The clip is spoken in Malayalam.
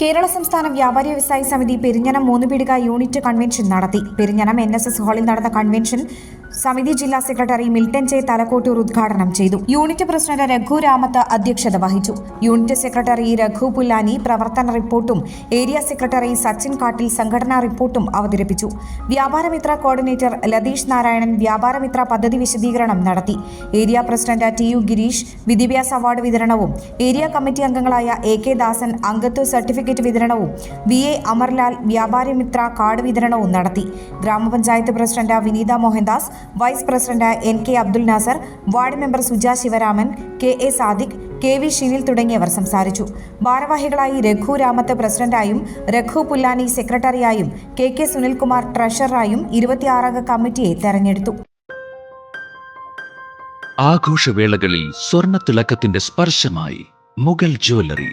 കേരള സംസ്ഥാന വ്യാപാരി വ്യവസായി സമിതി പെരിഞ്ഞനം മൂന്നുപീടിക യൂണിറ്റ് കൺവെൻഷൻ നടത്തി. പെരിഞ്ഞനം എൻ എസ് എസ് ഹാളിൽ നടന്ന കൺവെൻഷൻ സമിതി ജില്ലാ സെക്രട്ടറി മിൽട്ടൻ ജെ തലക്കോട്ടൂർ ഉദ്ഘാടനം ചെയ്തു. യൂണിറ്റ് പ്രസിഡന്റ് രഘു രാമത്ത് അധ്യക്ഷത വഹിച്ചു. യൂണിറ്റ് സെക്രട്ടറി രഘു പുല്ലാനി പ്രവർത്തന റിപ്പോർട്ടും ഏരിയ സെക്രട്ടറി സച്ചിൻ കാട്ടിൽ സംഘടനാ റിപ്പോർട്ടും അവതരിപ്പിച്ചു. വ്യാപാരമിത്ര കോർഡിനേറ്റർ ലതീഷ് നാരായണൻ വ്യാപാരമിത്ര പദ്ധതി വിശദീകരണം നടത്തി. Area president T U Gireesh വിദ്യാഭ്യാസ അവാർഡ് വിതരണവും ഏരിയ കമ്മിറ്റി അംഗങ്ങളായ എ കെ ദാസൻ അംഗത്വ സർട്ടിഫിക്കറ്റ് വിതരണവും V A Amarlal Vyaparamitra card വിതരണവും നടത്തി. ഗ്രാമപഞ്ചായത്ത് president Vineetha Mohandas vice president N K Abdul Nasar ward member Suja Sivaraman K A Sadiq K V Shinil തുടങ്ങിയവർ സംസാരിച്ചു. ഭാരവാഹികളായി രഘു രാമത്ത് പ്രസിഡന്റായും രഘു പുല്ലാനി സെക്രട്ടറിയായും കെ കെ സുനിൽകുമാർ ട്രഷററായും ഇരുപത്തിയാറംഗ കമ്മിറ്റിയെ തെരഞ്ഞെടുത്തു. ആഘോഷവേളകളിൽ സ്വർണ തിളക്കത്തിന്റെ സ്പർശമായി മുഗൾ ജ്വല്ലറി.